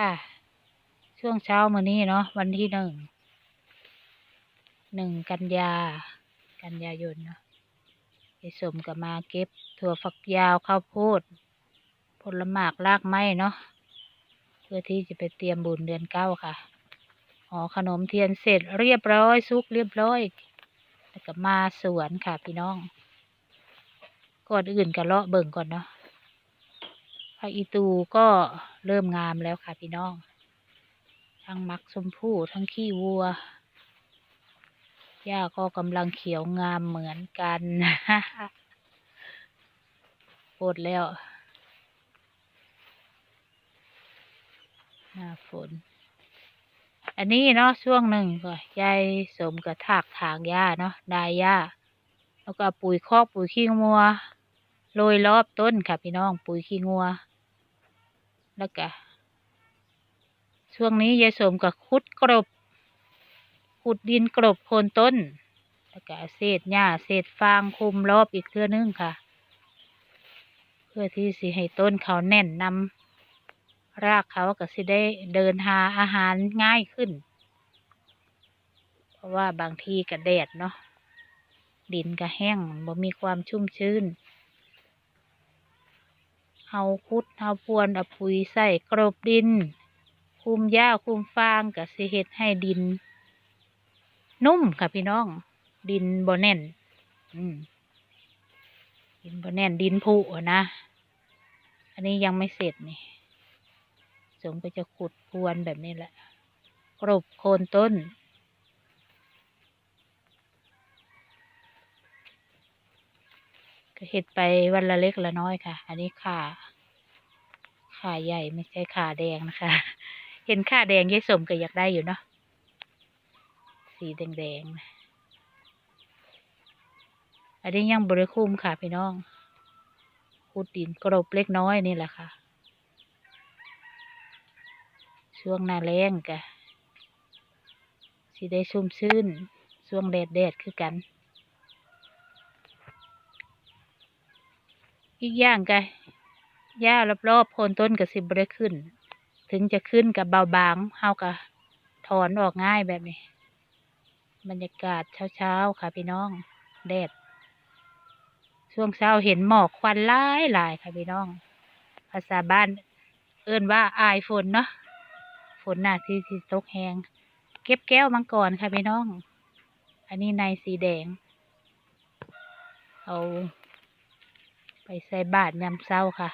ค่ะ ช่วงเช้ามื้อนี้เนาะวันที่หนึ่งหนึ่งกันยา กันยายนเนาะยายสมก็มาเก็บ ถั่วฝักยาวข้าวโพดผลหมากรากไม้เนาะเพื่อที่จะไปเตรียมบุญเดือนเก้าค่ะห่อขนมเทียนเสร็จเรียบร้อยซุกเรียบร้อยแล้วก็มาสวนค่ะพี่น้องก่อนอื่นก็เลาะเบิ่งก่อนเนาะ ผักอีตูก็เริ่มงามแล้วค่ะพี่น้อง ทั้งมักชมพู่ทั้งขี้วัว หญ้าก็กำลังเขียวงามเหมือนกันปวดแล้วหน้าฝน อันนี้เนาะช่วงหนึ่งก็ยายสมกับถากถางหญ้าเนาะได้หญ้า แล้วก็ปุ๋ยคอกปุ๋ยขี้งัว โรยรอบต้นค่ะพี่น้องปุ๋ยขี้งัว แล้วก็ช่วงนี้ยายสมกับขุดกรบขุดดินกรบโคนต้น แล้วก็เศษหญ้าเศษฟางคลุมรอบอีกเทื่อนึงค่ะ เพื่อที่สิให้ต้นเขาแน่นนำรากเขาก็สิได้เดินหาอาหารง่ายขึ้น เพราะว่าบางทีก็แดดเนาะดินก็แห้งบ่มีความชุ่มชื้น เฮาคุดเฮาพรวนเอาปุ๋ยใส่กรบดิน คุมหญ้าคุมฟางก็สิเฮ็ดให้ดิน นุ่มค่ะพี่น้อง ดินบ่แน่น อืมดินบ่แน่นดินผุอะนะ อันนี้ยังไม่เสร็จนี่สมก็จะขุดพรวนแบบนี้แหละกรบโคนต้น ก็เห็ดไปวันละเล็กละน้อยค่ะ อันนี้ขาขาใหญ่ไม่ใช่ขาแดงนะคะ เห็นขาแดงยายสมก็อยากได้อยู่เนาะสีแดงๆอันนี้ยังบริคุมค่ะพี่น้องขุดดินกรบเล็กน้อยนี่แหละค่ะ ช่วงหน้าแล้งกะสิได้ชุ่มชื้นช่วงแดดแดดคือกัน อีกอย่างกะหญ้ารอบๆโคนต้นกะสิบได้ขึ้น ถึงจะขึ้นกับเบาบางเฮากะถอนออกง่ายแบบนี้ บรรยากาศเช้าๆค่ะพี่น้องแดดช่วงเช้าเห็นหมอกควันหลายหลายค่ะพี่น้อง ภาษาบ้านเอิ้นว่าอายฝนเนาะฝนน่ะที่ที่ตกแหงเก็บแก้วมังกรค่ะพี่น้อง อันนี้ในสีแดง เอา ไปใส่บาตรยามเช้าค่ะ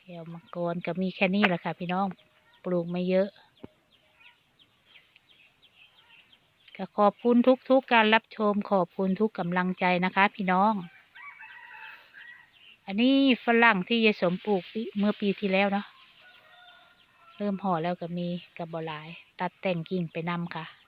แก้วมังกรก็มีแค่นี้แหละค่ะ พี่น้องปลูกไม่เยอะก็ขอบคุณทุกๆกการรับชมขอบคุณทุกกำลังใจนะคะ พี่น้อง อันนี้ฝรั่งที่ยายสมปลูกเมื่อปีที่แล้วเนาะเริ่มห่อแล้วก็มีกับบหลาย ตัดแต่งกิ่งไปนำค่ะ